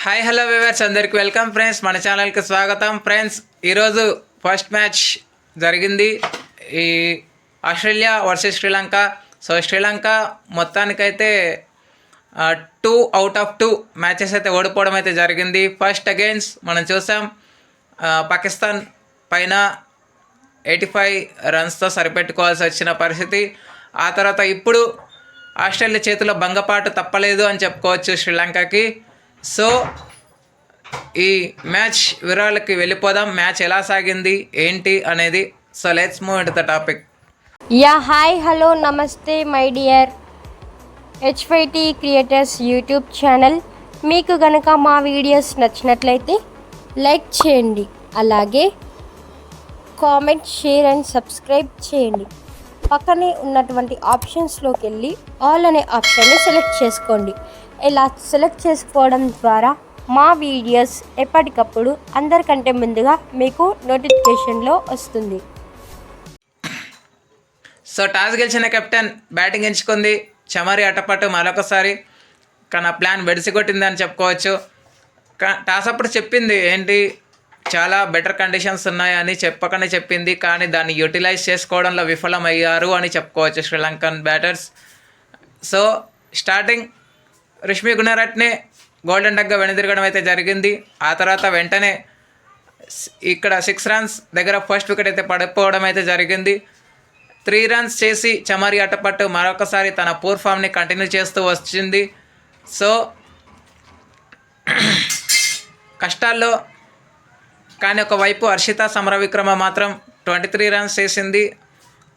Hi hello viewers అందరికి welcome friends మన ఛానల్కి స్వాగతం. ఫ్రెండ్స్ ఈరోజు ఫస్ట్ మ్యాచ్ జరిగింది. ఈ Australia versus Sri Lanka. So Sri Lanka మొత్తానికైతే two out of two matches అయితే ఓడిపోవడం అయితే జరిగింది. ఫస్ట్ అగైన్స్ మనం చూసాం పాకిస్తాన్ పైన ఎయిటీ ఫైవ్ రన్స్తో సరిపెట్టుకోవాల్సి వచ్చిన పరిస్థితి. ఆ తర్వాత ఇప్పుడు ఆస్ట్రేలియా చేతిలో భంగపాటు తప్పలేదు అని చెప్పుకోవచ్చు శ్రీలంకకి. సో ఈ మ్యాచ్ వివరాలకి వెళ్ళిపోదాం. మ్యాచ్ ఎలా సాగింది? ఏంటి అనేది? So let's move into the topic yeah hi hello నమస్తే my dear HYT creators YouTube channel. మీకు గనక మా వీడియోస్ నచ్చినట్లయితే లైక్ చేయండి. అలాగే కామెంట్ షేర్ అండ్ సబ్స్క్రైబ్ చేయండి. పక్కనే ఉన్నటువంటి ఆప్షన్స్లోకి వెళ్ళి ఆల్ అనే ఆప్షన్ని సెలెక్ట్ చేసుకోండి. ఇలా సెలెక్ట్ చేసుకోవడం ద్వారా మా వీడియోస్ ఎప్పటికప్పుడు అందరికంటే ముందుగా మీకు నోటిఫికేషన్లో వస్తుంది. సో టాస్ గెలిచిన కెప్టెన్ బ్యాటింగ్ ఎంచుకుంది చమరి అటపాటు మరొకసారి. కానీ ప్లాన్ విడిసిగొట్టింది అని చెప్పుకోవచ్చు. కా- టాస్ అప్పుడు చెప్పింది ఏంటి? చాలా బెటర్ కండిషన్స్ ఉన్నాయని చెప్పకనే చెప్పింది. కానీ దాన్ని యూటిలైజ్ చేసుకోవడంలో విఫలమయ్యారు అని చెప్పుకోవచ్చు Sri Lankan batters so starting Rashmi Gunaratne golden డగ్గా వెనుదిరగడం అయితే జరిగింది. ఆ తర్వాత వెంటనే ఇక్కడ సిక్స్ రన్స్ దగ్గర ఫస్ట్ వికెట్ అయితే పడిపోవడం అయితే జరిగింది. త్రీ రన్స్ చేసి చమరి అట్టపట్టు మరొకసారి తన పూర్ ఫామ్ని కంటిన్యూ చేస్తూ వచ్చింది. సో కష్టాల్లో కానీ ఒకవైపు హర్షిత సమరవిక్రమ మాత్రం ట్వంటీ త్రీ రన్స్ చేసింది.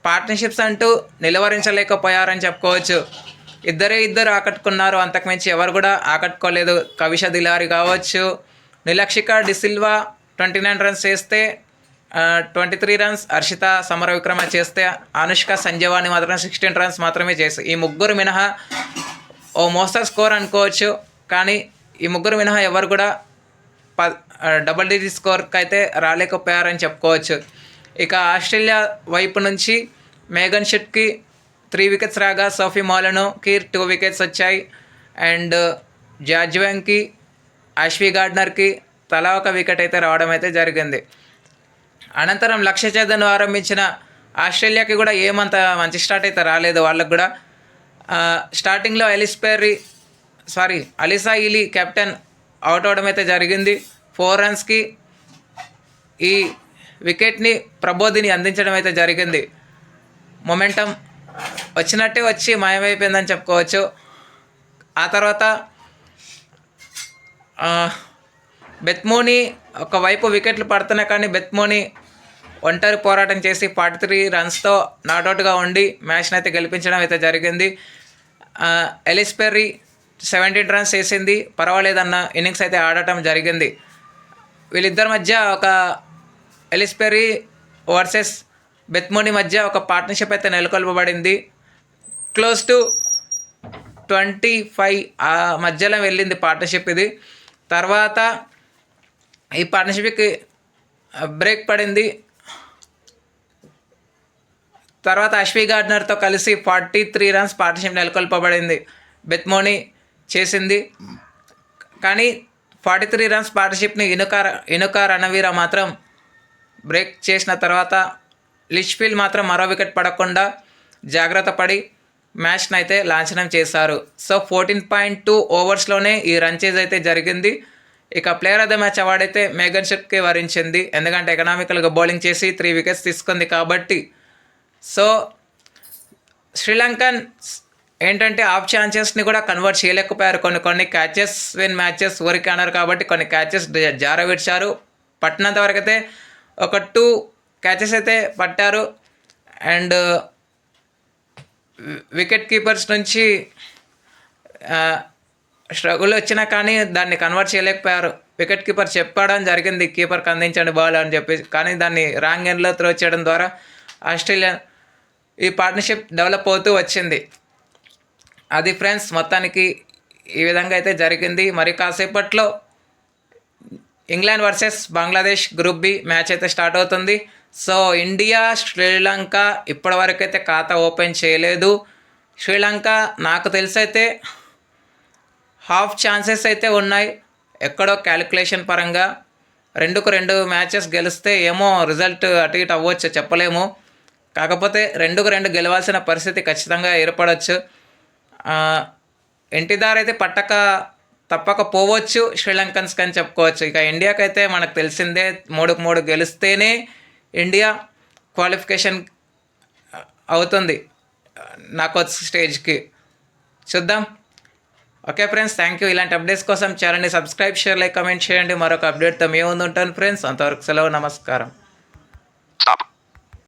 పార్ట్నర్షిప్స్ అంటూ నిలువరించలేకపోయారని చెప్పుకోవచ్చు. ఇద్దరే ఇద్దరు ఆకట్టుకున్నారు. అంతకుమించి ఎవరు కూడా ఆకట్టుకోలేదు. కవిష దిలారి కావచ్చు Nilakshika de Silva twenty nine runs చేస్తే twenty three runs Harshitha Samarawickrama చేస్తే అనుష్క సంజవాని మాత్రం సిక్స్టీన్ రన్స్ మాత్రమే చేసి ఈ ముగ్గురు మినహా ఓ మోస్తర్ స్కోర్ అనుకోవచ్చు. కానీ ఈ ముగ్గురు మినహా ఎవరు కూడా ప డబల్ డిజిట్ స్కోర్కి అయితే రాలేకపోయారని చెప్పుకోవచ్చు. ఇక ఆస్ట్రేలియా వైపు నుంచి మేఘన్ షెట్కి త్రీ వికెట్స్ రాగా సోఫీ కీర్ టూ వికెట్స్ వచ్చాయి. అండ్ జాజ్వాంగ్కి అశ్వి గార్డ్నర్కి తలా ఒక వికెట్ అయితే రావడం అయితే జరిగింది. అనంతరం లక్ష్య చేదను ఆరంభించిన ఆస్ట్రేలియాకి కూడా ఏమంత మంచి స్టార్ట్ అయితే రాలేదు వాళ్ళకు కూడా. స్టార్టింగ్లో Ellyse Perry sorry Alyssa Healy captain out అవడం అయితే జరిగింది. ఫోర్ రన్స్కి ఈ వికెట్ని ప్రబోధిని అందించడం అయితే జరిగింది. మొమెంటం వచ్చినట్టే వచ్చి మాయమైపోయిందని చెప్పుకోవచ్చు. ఆ తర్వాత బెత్మోని ఒకవైపు వికెట్లు పడుతున్నా కానీ బెత్మోని ఒంటరి పోరాటం చేసి ఫార్టీ త్రీ రన్స్తో నాట్అవుట్గా ఉండి మ్యాచ్ని అయితే గెలిపించడం అయితే జరిగింది. Ellyse Perry Ellyse Perry seventeen runs వేసింది. పర్వాలేదన్న ఇన్నింగ్స్ అయితే ఆడటం జరిగింది. వీళ్ళిద్దరి మధ్య ఒక ఎలిస్ పెర్రీ వర్సెస్ బెత్మోని మధ్య ఒక పార్ట్నర్షిప్ అయితే నెలకొల్పబడింది. క్లోజ్ టు ట్వంటీ ఫైవ్ ఆ మధ్యలో వెళ్ళింది పార్ట్నర్షిప్ ఇది. తర్వాత ఈ పార్ట్నర్షిప్కి బ్రేక్ పడింది. తర్వాత అశ్వి గార్డ్నర్తో కలిసి ఫార్టీ త్రీ రన్స్ పార్ట్నర్షిప్ నెలకొల్పబడింది. బెత్మోని చేసింది. కానీ ఫార్టీ త్రీ రన్స్ పార్ట్నర్షిప్ని ఇనుక ఇనుక రణవీర మాత్రం బ్రేక్ చేసిన తర్వాత లిచ్ఫీల్డ్ మాత్రం మరో వికెట్ పడకుండా జాగ్రత్త పడి మ్యాచ్ని అయితే లాంఛనం చేశారు. సో ఫోర్టీన్ పాయింట్ టూ ఓవర్స్లోనే ఈ రన్ చేజ్ అయితే జరిగింది. ఇక player of the match award అయితే మేఘన్ షెట్కి వరించింది. ఎందుకంటే ఎకనామికల్గా బౌలింగ్ చేసి త్రీ వికెట్స్ తీసుకుంది కాబట్టి. సో శ్రీలంకన్ ఏంటంటే ఆఫ్ ఛాన్సెస్ని కూడా కన్వర్ట్ చేయలేకపోయారు. కొన్ని కొన్ని క్యాచెస్ విన్ మ్యాచెస్ ఊరికి అన్నారు కాబట్టి కొన్ని క్యాచెస్ జారవిడ్చారు. పట్టినంత వరకు అయితే ఒక టూ క్యాచెస్ అయితే పట్టారు. అండ్ వికెట్ కీపర్స్ నుంచి స్ట్రగుల్ వచ్చినా కానీ దాన్ని కన్వర్ట్ చేయలేకపోయారు. వికెట్ కీపర్ చెప్పడం జరిగింది కీపర్కి అందించండి బాల్ అని చెప్పి కానీ దాన్ని రాంగ్ ఎండ్లో త్రో చేయడం ద్వారా ఆస్ట్రేలియా ఈ పార్ట్నర్షిప్ డెవలప్ అవుతూ వచ్చింది. అది ఫ్రెండ్స్ మొత్తానికి ఈ విధంగా అయితే జరిగింది. మరి కాసేపట్లో England versus Bangladesh group B match అయితే స్టార్ట్ అవుతుంది. సో ఇండియా శ్రీలంక ఇప్పటివరకైతే ఖాతా ఓపెన్ చేయలేదు. శ్రీలంక నాకు తెలిసైతే హాఫ్ ఛాన్సెస్ అయితే ఉన్నాయి. ఎక్కడో క్యాలిక్యులేషన్ పరంగా రెండుకు రెండు మ్యాచెస్ గెలిస్తే ఏమో రిజల్ట్ అటు ఇటు అవ్వచ్చు చెప్పలేము. కాకపోతే రెండుకు రెండు గెలవాల్సిన పరిస్థితి ఖచ్చితంగా ఏర్పడవచ్చు ఆ, ఇంటిదారు అయితే పట్టక తప్పక పోవచ్చు శ్రీలంకన్స్ అని చెప్పుకోవచ్చు. ఇక ఇండియాకైతే మనకు తెలిసిందే మూడుకు మూడు గెలిస్తేనే ఇండియా క్వాలిఫికేషన్ అవుతుంది నాకు స్టేజ్కి. చూద్దాం. ఓకే ఫ్రెండ్స్ థ్యాంక్ యూ ఇలాంటి అప్డేట్స్ కోసం ఛానల్ని సబ్స్క్రైబ్ షేర్ లైక్ కమెంట్ చేయండి. మరొక అప్డేట్తో మేము ఉంటాను ఫ్రెండ్స్. అంతవరకు సెలవు నమస్కారం.